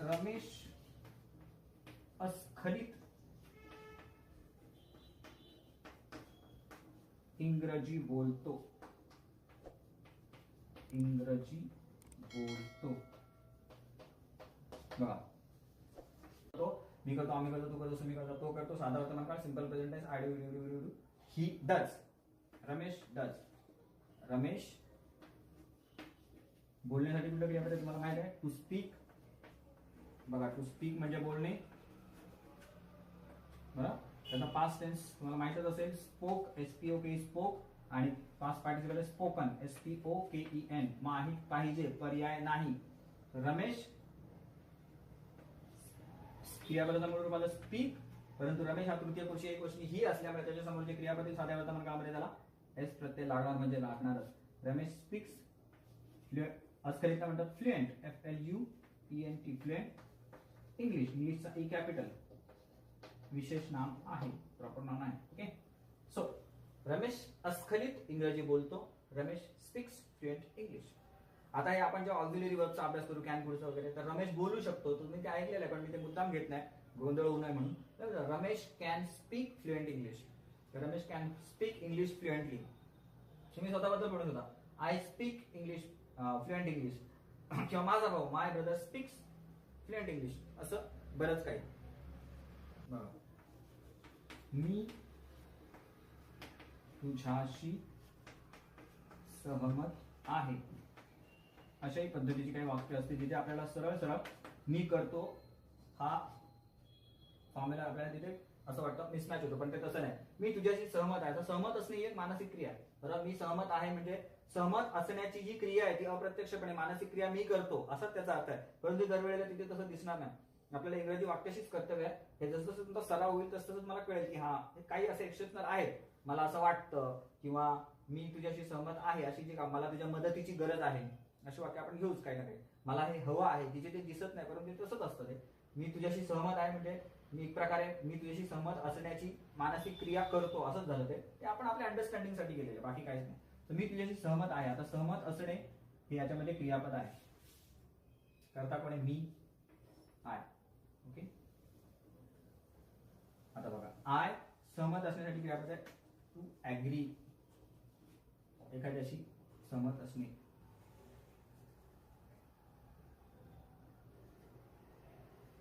रमेश अस्खलित इंग्रजी बोलतो. इंग्रजी बोलतो. बघा. तो मी करतो आम्ही करतो तू करतो मी करतो तो करतो साधा वर्तमान सिंपल प्रेझेंट आहे I he does Ramesh does Ramesh बोलण्यासाठी कुठलं क्रियापद तुम्हाला माहीत आहे? टू स्पीक बघा टू स्पीक म्हणजे बोलणे. बरं? त्याचा पास्ट टेन्स तुम्हाला माहितच असेल spoke S P O K spoke आणि past participle spoken S P O K E N माहीत पाहिजे पर्याय नाही. रमेश? क्रियापदाचा मूळ स्पीक परंतु रमेश हा तृतीय पुरुषी एक गोष्टी ही असल्यामुळे त्याच्या समोरचे क्रियापद साध्या वर्तमान काळामध्ये त्याला? एस प्रत्यय लागणार म्हणजे लागणारच. रमेश स्पीक्स अस्खलित म्हणतात? Fluent F L U E N T fluent English इंग्लिशचा ई कॅपिटल विशेष नाम आहे. प्रॉपर नाम आहे ओके सो रमेश अस्खलित इंग्रजी बोलतो. रमेश स्पीक्स फ्लुएंट इंग्लिश आता हे आपण जेव्हा ऑक्झिलरी वर्कचा अभ्यास करू कॅन पुढचा वगैरे तर रमेश बोलू शकतो. तुम्ही ते ऐकलेलं आहे पण मी ते मुद्दाम घेत नाही. गोंधळ होऊ नये म्हणून. तर Ramesh can speak fluent English Ramesh can speak English fluently तुम्ही स्वतःबद्दल बोलत होता I speak English fluent English किंवा माझा भाऊ my brother speaks fluent English असं बरंच काही. मी तुझ्याशी सहमत आहे. अशाही पद्धतीची काही वाक्य असते जिथे आपल्याला सरळ सरळ मी करतो हा फॉर्म्युला आपल्याला तिथे असं वाटतं मिसमॅच होतो. पण ते तसं नाही. मी तुझ्याशी सहमत आहे. तर सहमत असणे ही एक मानसिक क्रिया. आहे बरं मी सहमत आहे म्हणजे सहमत असण्याची जी क्रिया आहे ती अप्रत्यक्षपणे मानसिक क्रिया मी करतो असाच त्याचा अर्थ आहे. परंतु दरवेळेला तिथे तसं दिसणार नाही. आपल्याला इंग्रजी वाक्याशीच कर्तव्य आहे. हे जसं तुमचा सराव होईल तसं तसंच मला कळेल की हा हे काही असे एक्सेप्शनल आहेत. मला असं वाटतं किंवा मी तुझ्याशी सहमत आहे अशी जी का मला तुझ्या मदतीची गरज आहे. अशी वाक्य आपण घेऊच काही ना काही. मला हे हवं आहे जिथे ते दिसत नाही परंतु तसंच असतं ते. मी तुझ्याशी सहमत आहे म्हणजे मी एक प्रकारे मी तुझ्याशी सहमत असण्याची मानसिक क्रिया करतो असंच झालं ते. आपण आपल्या अंडरस्टँडिंगसाठी केलेलं बाकी काहीच नाही. तर मी तुझ्याशी सहमत आहे. आता सहमत असणे हे याच्यामध्ये क्रियापद आहे. करता कोणी मी? आय ओके आता बघा. आय सहमत असण्यासाठी क्रियापद आहे. टू ऍग्री एखाद्याशी सहमत असणे.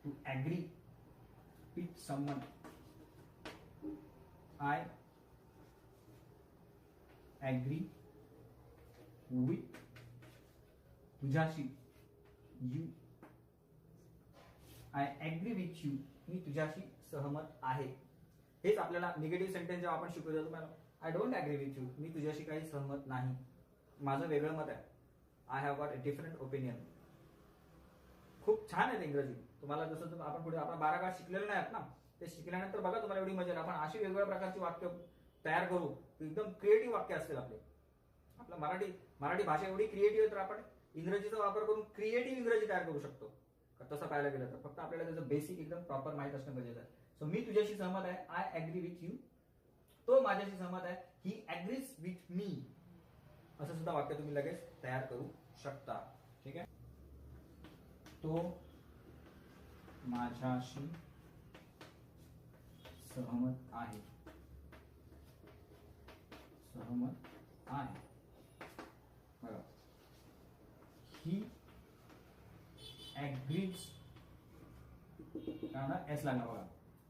To agree with someone I agree with तुझ्याशी you I agree with you मी तुझ्याशी सहमत आहे. हेच आपल्याला निगेटिव्ह सेंटेन्स जेव्हा आपण शिकवतो तुम्हाला I don't agree with you मी तुझ्याशी काही सहमत नाही. माझं वेगळं मत आहे. I have got a different opinion खूप छान आहे इंग्रजी. तुम्हाला जसं आपण पुढे आपण बारा काळ शिकलेलं नाही आहेत ना? ते शिकल्यानंतर बघा तुम्हाला एवढी मजा. आपण अशी वेगवेगळ्या प्रकारची वाक्य तयार करू. एकदम क्रिएटिव्ह वाक्य असतील आपले. आपलं मराठी मराठी भाषा एवढी क्रिएटिव्ह आहे तर आपण इंग्रजीचा वापर करून क्रिएटिव्ह इंग्रजी तयार करू शकतो. तसं पाहायला गेलं तर. फक्त आपल्याला त्याचं बेसिक एकदम प्रॉपर माहीत असणं गरजेचं आहे. सो मी तुझ्याशी सहमत आहे. आय ऍग्री विथ यू तो माझ्याशी सहमत आहे. ही अग्रीज विथ मी असं सुद्धा वाक्य तुम्ही लगेच तयार करू शकता. ठीक आहे? तो माझ्याशी सहमत आहे. सहमत आहे बघा ही ऍग्रीज काय एस लागला बघा.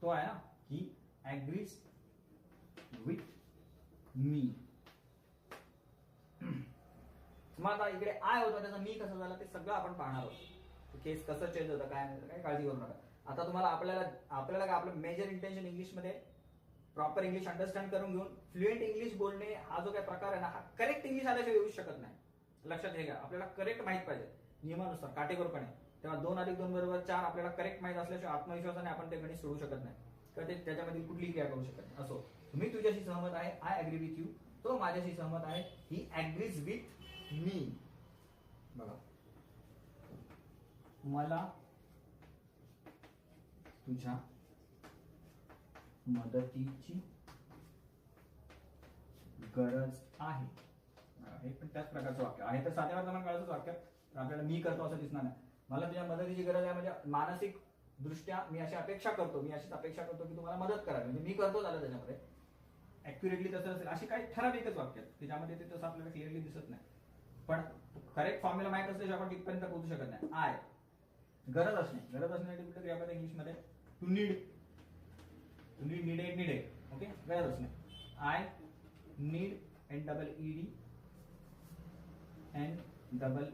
तो आहे ना ही ऍग्रीज विथ मी. मग आता इकडे आय होता त्याचा मी कसं झाला ते सगळं आपण पाहणार आहोत. केस कसं चेंज होतं काय काय काळजी करू नका. आता तुम्हाला आपल्याला आपल्याला काय आपलं मेजर इंटेन्शन इंग्लिशमध्ये प्रॉपर इंग्लिश अंडरस्टँड करून घेऊन फ्लुएंट इंग्लिश बोलणे हा जो काही प्रकार आहे ना हा करेक्ट इंग्लिश आल्याशिवाय येऊ शकत नाही. लक्षात घ्या. आपल्याला करेक्ट माहीत पाहिजे. नियमानुसार काटेकोरपणे. तेव्हा दोन अधिक दोन बरोबर चार आपल्याला करेक्ट माहीत असल्याशिवाय आत्मविश्वासाने आपण ते गणित सोडू शकत नाही. किंवा ते त्याच्यामध्ये कुठलीही क्रिया करू शकत नाही. असो. मी तुझ्याशी सहमत आहे आय अग्री विथ यू तो माझ्याशी सहमत आहे. ही अग्रीज विथ मी बघा. मला तुझ्या मदतीची गरज आहे. हे पण त्याच प्रकारचं वाक्य आहे. तर साध्या वर्तमान काळाचंच वाक्य आपल्याला मी करतो असं दिसणार नाही. मला तुझ्या मदतीची गरज आहे म्हणजे मानसिक दृष्ट्या मी अशी अपेक्षा करतो. मी अशीच अपेक्षा करतो की तुम्हाला मदत करावी. म्हणजे मी करतो झालं त्याच्यामध्ये. ऍक्युरेटली तसं असेल अशी काही ठराविकच वाक्य आहेत. की ज्यामध्ये ते तसं आपल्याला क्लिअरली दिसत नाही. पण करेक्ट फॉर्म्युला माहीत असल्याशिवाय आपण तिथपर्यंत पोहोचू शकत नाही. आय गरज असणे. गरज असण्यासाठी कुठलं क्रियापद इंग्लिशमध्ये to need to need need needed needed okay गरज असणे. I need N double E D N double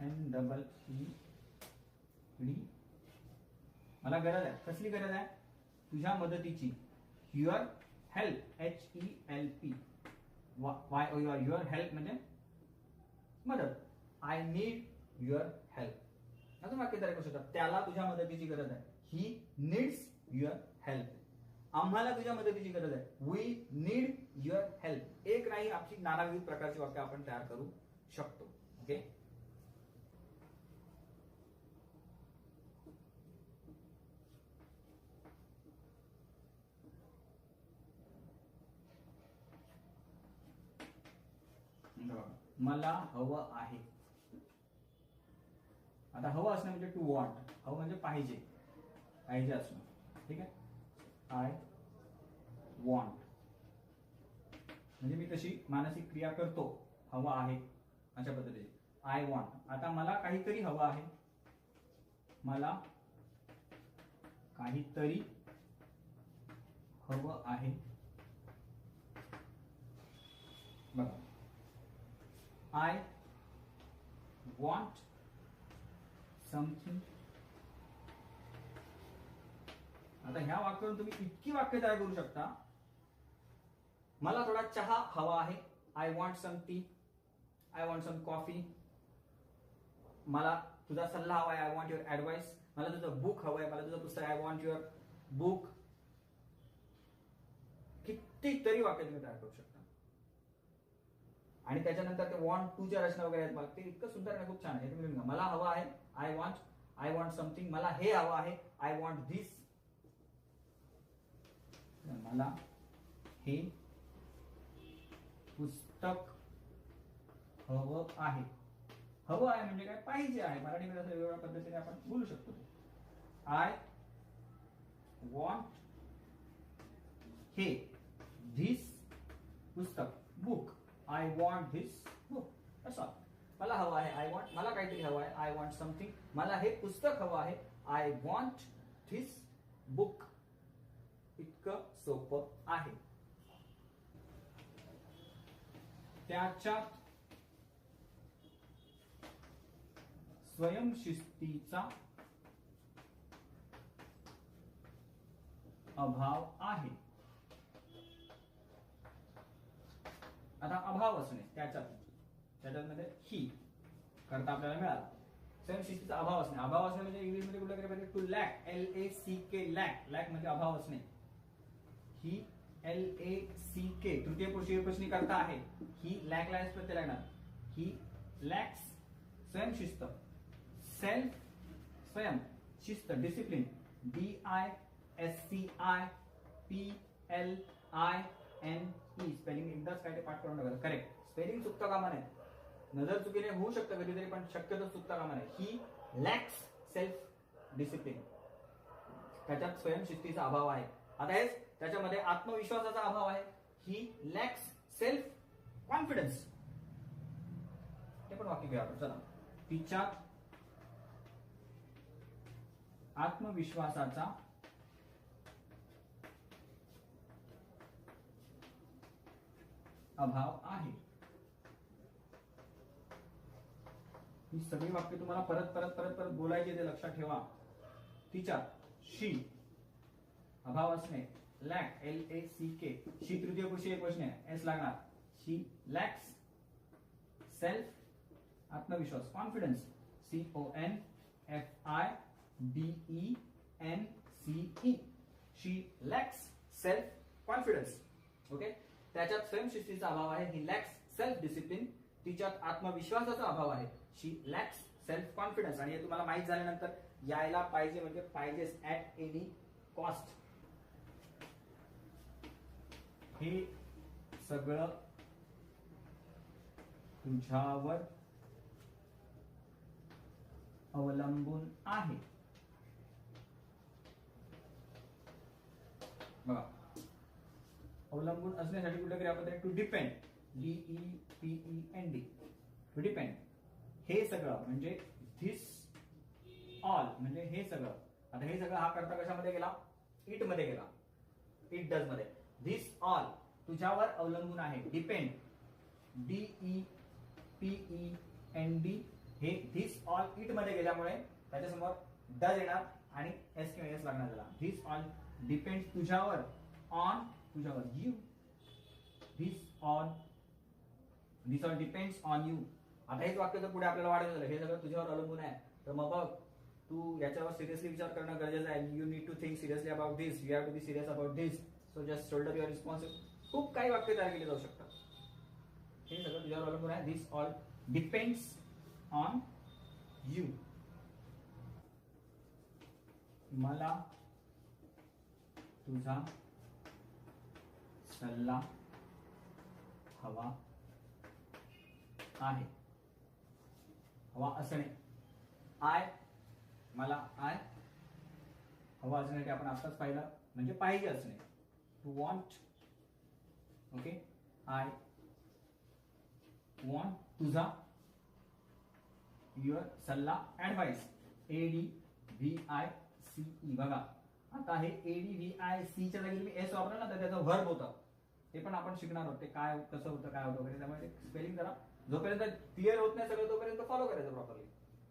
N double E D मला गरज आहे. कसली गरज आहे? तुझ्या मदतीची. Your help H E L P Y O your your help म्हणजे? मदत. आय नीड युअर हेल्प अजून वाक्य तयार करू शकतात त्याला तुझ्या मदतीची गरज आहे. ही नीड्स युअर हेल्प आम्हाला तुझ्या मदतीची गरज आहे. वी नीड युअर हेल्प एक नाही आपली नानाविध प्रकारची वाक्य आपण तयार करू शकतो. ओके मला हवं आहे. आता हवं असणं म्हणजे टू वॉन्ट हवं म्हणजे पाहिजे. पाहिजे असणं. ठीक आहे? I want. म्हणजे मी कशी मानसिक क्रिया करतो हवा आहे अशा पद्धतीने. I want. आता मला काहीतरी हवं आहे. मला काहीतरी हवं आहे. बघा. आय वॉन्ट समथिंग आता ह्या वाक्यावरून तुम्ही इतकी वाक्य तयार करू शकता. मला थोडा चहा हवा आहे. I want some tea I want some coffee मला तुझा सल्ला हवा आहे. आय वॉन्ट युअर ऍडवाइस मला तुझं बुक हवं आहे. मला तुझं पुस्तक. आय वॉन्ट युअर बुक कितीतरी वाक्य तुम्ही तयार करू शकता. आणि त्याच्यानंतर ते वॉन्ट टूच्या रचना वगैरे आहेत. मला ते इतकं सुंदर आहे खूप छान आहे. तुम्ही मला हवं आहे. I want I want something मला हे हवं आहे. आय वॉन्ट धिस मला हे पुस्तक हवं आहे. हवं आहे म्हणजे काय? पाहिजे आहे. मराठीमध्ये असं वेगवेगळ्या पद्धतीने आपण बोलू शकतो आय वॉन्ट हे धिस पुस्तक book I want this book असं मला हवं आहे. आय वॉन्ट मला काहीतरी हवं आहे. आय वॉन्ट समथिंग मला हे पुस्तक हवं आहे. आय वॉन्ट धिस बुक इतकं सोपं आहे. त्याच्यात स्वयंशिस्तीचा अभाव आहे. आता अभाव असणे त्याच्यात त्याच्यामध्ये म्हणजे ही करता आपल्याला मिळाला. स्वयंशिस्तीचा अभाव असणे अभाव असणे म्हणजे इंग्लिशमध्ये कुठल्या तरी पाहिजे to lack L A C K lack lack म्हणजे अभाव असणे ही एल ए सी के तृतीय पुरुषी विभूषणी करता आहे. ही लॅक लायन्स प्रत्यय लागणार. ही लॅक्स स्वयंशिस्त. सेल्फ स्वयं शिस्त discipline D I S C I P L I N E spelling एकदाच काय ते पाठ करून टाकायचं करेक्ट स्पेलिंग चुकता कामा नये नजर चुकीने होऊ शकतं कधीतरी पण शक्यतो चुकता कामा नये ही लॅक्स सेल्फ डिसिप्लिन त्याच्यात स्वयंशिस्तीचा अभाव आहे. आता हेच त्याच्यामध्ये आत्मविश्वासाचा अभाव आहे. ही लॅक्स सेल्फ कॉन्फिडन्स ते पण वाक्य घेऊया आपण. चला. तिच्या आत्मविश्वासाचा अभाव आहे. ही सगळी वाक्य तुम्हाला परत परत परत परत बोलायची ते लक्षात ठेवा. तिच्या शी अभाव असणे lack L A C K she तृतीय पुरुषी एक वचने एस लागणार. शी लॅक्स सेल्फ आत्मविश्वास confidence C O N F I D E N C E she lacks self confidence okay त्याच्यात स्वयंशिस्तीचा अभाव आहे. ही लॅक्स सेल्फ डिसिप्लिन तिच्यात आत्मविश्वासाचा अभाव आहे. शी लॅक्स सेल्फ कॉन्फिडन्स आणि हे तुम्हाला माहीत झाल्यानंतर यायला पाहिजे म्हणजे पाहिजेच ऍट एनी कॉस्ट हे सगळं तुझ्यावर अवलंबून आहे. बघा. अवलंबून असण्यासाठी कुठे क्रियापद आहे to depend D E P E N D to depend हे सगळं म्हणजे धिस ऑल म्हणजे हे सगळं. आता हे सगळं हा करता कशामध्ये गेला? इटमध्ये गेला. इट डजमध्ये. धिस ऑल तुझ्यावर अवलंबून आहे. Depend D E P E N D हे धिस ऑल इटमध्ये गेल्यामुळे त्याच्यासमोर डज येणार आणि एस किंवा एस लागणार त्याला. धिस ऑल डिपेंड तुझ्यावर ऑन तुझ्यावर. You this on this all depends on you आता हेच वाक्य तर पुढे आपल्याला वाढत झालं हे सगळं तुझ्यावर अवलंबून आहे. तर मग बघ तू याच्यावर सिरियसली विचार करणं गरजेचं आहे. You need to think seriously about this you have to be serious about this so just shoulder your responsible खूप काही वाक्य तयार केले जाऊ शकतात. हे सगळं तुझ्यावर अवलंबून आहे. This all depends on you मला तुझा सल्ला हवा आहे. हवा असणे आय मला आय हवा असणे ते आपण आताच पाहिलं. म्हणजे पाहिजे असणे want want okay I want तुझा युअर सल्ला advice A D V I C E बघा. आता हे A D V I C E जागी तुम्ही एस वापरला ना तर त्याचं व्हर्ब होतं. ते पण आपण शिकणार आहोत. ते काय कसं होतं काय होतं वगैरे त्यामुळे स्पेलिंग करा. जोपर्यंत क्लिअर होत नाही सगळं तोपर्यंत फॉलो करायचं प्रॉपरली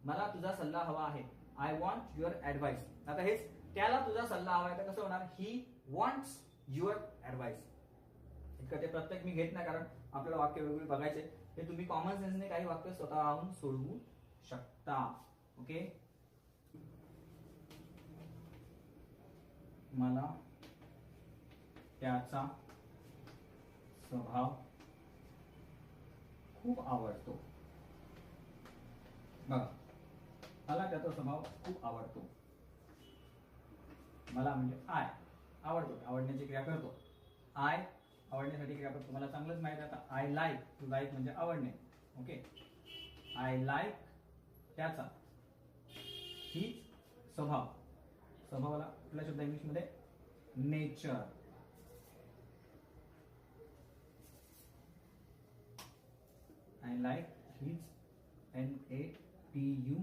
मला तुझा सल्ला हवा आहे. आय वॉन्ट युअर ऍडवाइस आता हेच त्याला तुझा सल्ला हवा आहे तर कसं होणार? ही वॉन्ट्स युअर ऍडवाइस इतकं ते प्रत्येक मी घेत नाही कारण आपल्याला वाक्य वेगवेगळे बघायचे. ते तुम्ही कॉमन सेन्सने काही वाक्य स्वतःहून सोडवू शकता. ओके मला त्याचा स्वभाव खूप आवडतो. बघा मला त्याचा स्वभाव खूप आवडतो. मला म्हणजे आय आवडतो आवडण्याची क्रिया करतो. आय आवडण्यासाठी क्रियापद तुम्हाला चांगलंच माहीत आहे आता. आय लाईक टू लाईक म्हणजे आवडणे. ओके आय लाईक त्याचा हीच स्वभाव. स्वभावाला कुठला शब्द इंग्लिशमध्ये nature I like his N A T U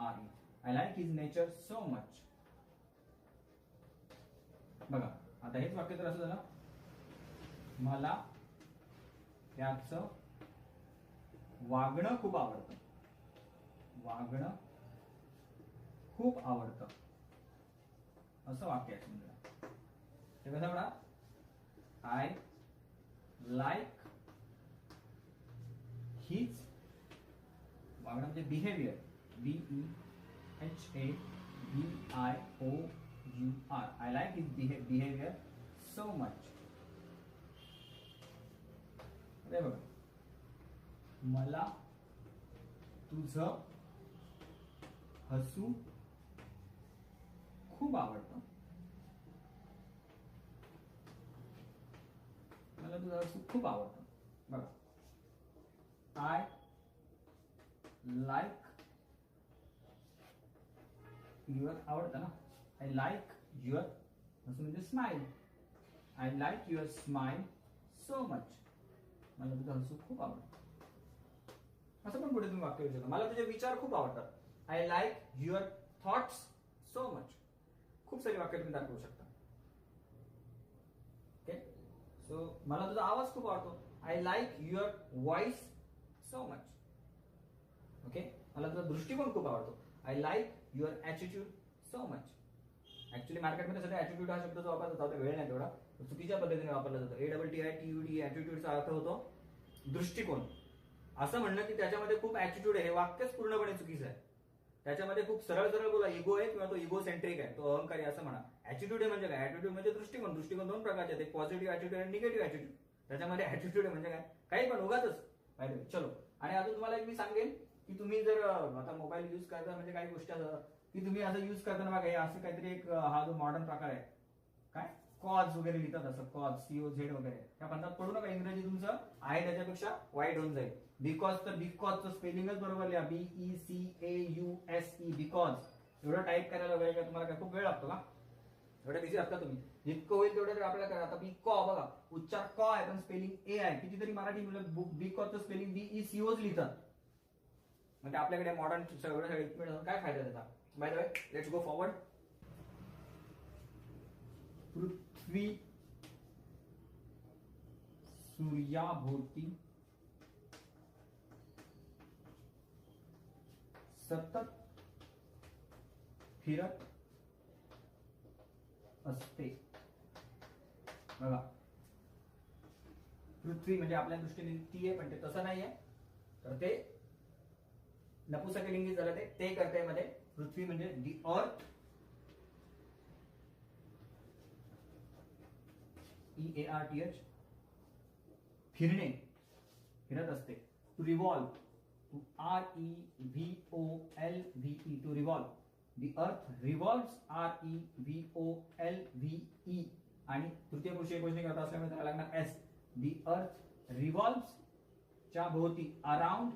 R E I like his nature so much बघा आता हेच वाक्य तर असं झालं. मला त्याचं वागणं खूप आवडतं. वागणं खूप आवडतं. असं वाक्य आहे समजा. ते कसं म्हणा? आय लाईक हीच वागणं म्हणजे behaviour B E H A B I O U R I like his behavior so much. अरे बघा. मला तुझं हसू खूप आवडतं. मला तुझं हसू खूप आवडतं. बघा. आय लाईक युअर आवडतं ना? आय लाईक युअर असं म्हणजे smile I like your smile so much मला तुझं हसू खूप आवडतं. असं पण पुढे तुम्ही वाक्य विचार शकता मला तुझे विचार खूप आवडतात. I like your thoughts so much खूप सारी वाक्य तुम्ही दाखवू शकता. ओके सो मला तुझा आवाज खूप आवडतो. I like your voice so much okay मला तुझा दृष्टिकोन खूप आवडतो. I like your attitude so much actually मार्केटमध्ये सध्या ॲटिट्यूड हा शब्द जो वापरला जातो वेळ नाही तेवढा. चुकीच्या पद्धतीने वापरला जातो. A double T I T U D ॲटिट्यूडचा अर्थ होतो दृष्टिकोन. असं म्हणणं की त्याच्यामध्ये खूप ॲटिट्यूड आहे. हे वाक्यच पूर्णपणे चुकीचं आहे. त्याच्यामध्ये खूप सरळ सरळ बोला इगो आहे किंवा तो इगो सेंट्रिक आहे तो अहंकारी असं म्हणा. ॲटिट्यूड आहे म्हणजे काय? ॲटिट्यूड म्हणजे दृष्टिकोन. दृष्टिकोन दोन प्रकारचे आहेत. एक पॉझिटिव्ह ॲटिट्यूड आणि निगेटिव्ह ॲटिट्यूड त्याच्यामध्ये ॲटिट्यूड आहे म्हणजे काय? काही पण उगाच चलो. आणि अजून तुम्हाला एक मी सांगेन की तुम्ही जर आता मोबाईल युज करता म्हणजे काही गोष्टी असतात की तुम्ही असं युज करताना बघा हे असं काहीतरी एक हा जो मॉडर्न प्रकार आहे. काय? कॉज वगैरे लिहितात असं कॉज सीओ झेड वगैरे. त्या बंधात पडू नका इंग्रजी तुमचं आहे त्याच्यापेक्षा वाईट होऊन जाईल. बिकॉज तर बिकॉजचं स्पेलिंगच बरोबर लिहा. B E C A U S E because एवढं टाईप करायला वगैरे काय तुम्हाला काय खूप वेळ लागतो का? एवढं बिझी असता तुम्ही. जितकं होईल तेवढं तरी आपल्याला करा. आता बी कॉ बघा. उच्चार कॉ आहे पण स्पेलिंग ए आहे. कितीतरी मराठी मुलं बी कॉचं स्पेलिंग बी ई सी लिहितात. म्हणजे आपल्याकडे मॉडर्न सगळं सगळं काय फायदा त्याचा? By the way let's go forward पृथ्वी सूर्याभोवती सतत फिरत असते. बघा. पृथ्वी म्हणजे आपल्या दृष्टीने ती आहे, पण ते तसं नाहीये. तर ते नपुसकलिंगी झालं ते करते मध्ये पृथ्वी म्हणजे the earth E A R T H फिरणे फिरत असते. To revolve to R E V O L V E to revolve the earth revolves R E V O L V E आणि तृतीय पुरुष एकवचनी करत असल्यामुळे त्याला लागणार एस दी अर्थ रिव्हॉल्व्ह च्या भोवती अराउंड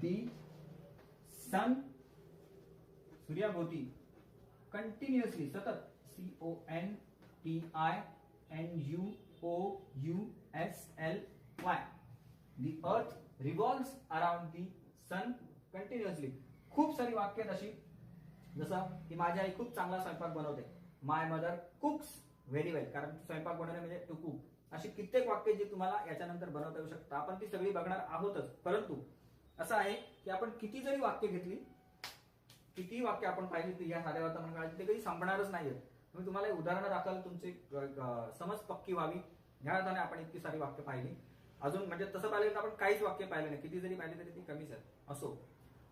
दी सन सूर्याभोवती कंटिन्युअसली सतत C O N T I N U O U S L Y the earth revolves around the sun continuously खूप सारी वाक्य तशी अशी. जसं की माझी आई खूप चांगला स्वयंपाक बनवते. My mother cooks very well कारण स्वयंपाक बनवणे म्हणजे टू कुक अशी कित्येक वाक्य जी तुम्हाला याच्यानंतर बनवता येऊ शकतात. आपण ती सगळी बघणार आहोतच. परंतु असं आहे की आपण किती जरी वाक्य घेतली कितीही वाक्य आपण पाहिली ती या साध्या वर्तमान ते काही संपणारच नाहीयेत मी तुम्हाला एक उदाहरण दाखल तुमची समज पक्की व्हावी. ह्या अर्थाने आपण इतकी सारी वाक्य पाहिली. अजून म्हणजे तसं पाहिलं तर आपण काहीच वाक्य पाहिलं नाही. किती जरी पाहिली तरी ती कमीच आहेत असो.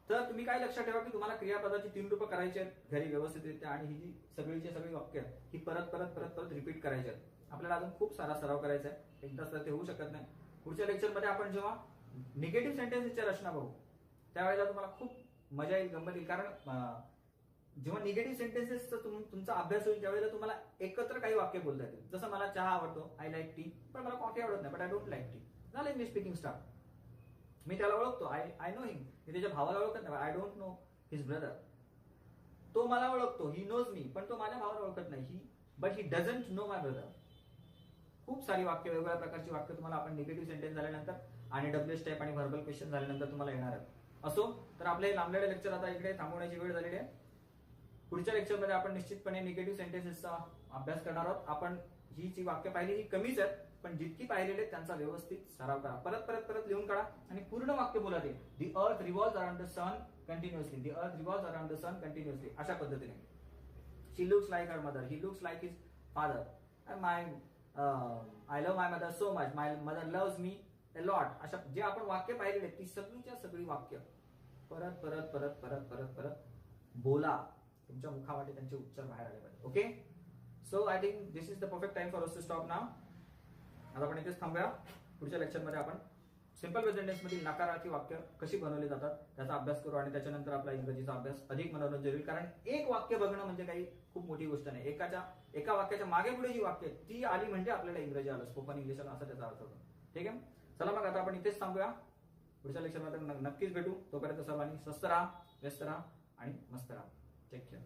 तर तुम्ही काय लक्षात ठेवा की तुम्हाला क्रियापदाची तीन रूपं करायची आहेत घरी व्यवस्थितरित्या आणि ही जी सगळीची सगळी वाक्य आहेत ही परत परत परत परत रिपीट करायची आहेत. आपल्याला अजून खूप सारा सराव करायचा आहे. एकदाच तर ते होऊ शकत नाही. पुढच्या लेक्चरमध्ये आपण जेव्हा निगेटिव्ह सेंटेन्सेसच्या रचना बघू. त्यावेळेला तुम्हाला खूप मजा येईल गंमत येईल. कारण जेव्हा निगेटिव्ह सेंटेन्सेसचा तुमचा अभ्यास होईल त्यावेळेला तुम्हाला एकत्र काही वाक्य बोलता येतील. जसं मला चहा आवडतो आय लाईक टी पण मला कॉफी आवडत नाही but I don't like tea झालं मी स्पीकिंग स्टार मी त्याला ओळखतो. आय आय नो हिम मी त्याच्या भावाला ओळखत नाही I don't know his brother तो मला ओळखतो. ही नोज मी पण तो माझ्या भावाला ओळखत नाही. He but he doesn't know my brother खूप सारी वाक्य वेगवेगळ्या प्रकारची वाक्य तुम्हाला आपण निगेटिव्ह सेंटेन्स झाल्यानंतर आणि डब्ल्यू टाईप आणि व्हर्बल क्वेश्चन झाल्यानंतर तुम्हाला येणार आहेत. असो तर आपले हे लांबलेले लेक्चर आता इकडे थांबवण्याची वेळ झालेली आहे. पुढच्या लेक्चरमध्ये आपण निश्चितपणे निगेटिव्ह सेंटेन्सेसचा अभ्यास करणार आहोत. आपण ही जी वाक्य पाहिली ही कमीच आहेत पण जितकी पाहिलेले त्यांचा व्यवस्थित सराव करा. परत परत परत लिहून काढा आणि पूर्ण वाक्य बोला ते. The earth revolve around the sun continuously the earth revolve around the sun continuously अशा पद्धतीने. She looks like her mother he looks like his father my I love my mother so much my mother loves me lot अशा जे आपण वाक्य पाहिलेले ती सगळीच्या सगळी वाक्य. परत परत परत परत परत परत बोला. तुमच्या मुखावाटे त्यांचे उच्चार बाहेर आले पाहिजे okay so I think this is the perfect time for us to stop now आता आपण इथेच थांबूया. पुढच्या लेक्चरमध्ये आपण सिंपल प्रेझेंटेन्स मधील नकारार्थी वाक्य कशी बनवली जातात त्याचा अभ्यास करू आणि त्याच्यानंतर आपला इंग्रजीचा अभ्यास अधिक मनोरंजन होईल कारण एक वाक्य बघणं म्हणजे काही खूप मोठी गोष्ट नाही. एकाच्या एका वाक्याच्या मागे पुढे जी वाक्य ती आली म्हणजे आपल्याला इंग्रजी आलं स्पोकन इंग्लिश आलं असा त्याचा अर्थ होतो. ठीक आहे? चला मग आता आपण इथेच थांबूया. पुढच्या लेक्चरमध्ये नक्कीच भेटू. तोपर्यंत सर्वांनी स्वस्त राहा व्यस्त राहा आणि मस्त राहा. Take care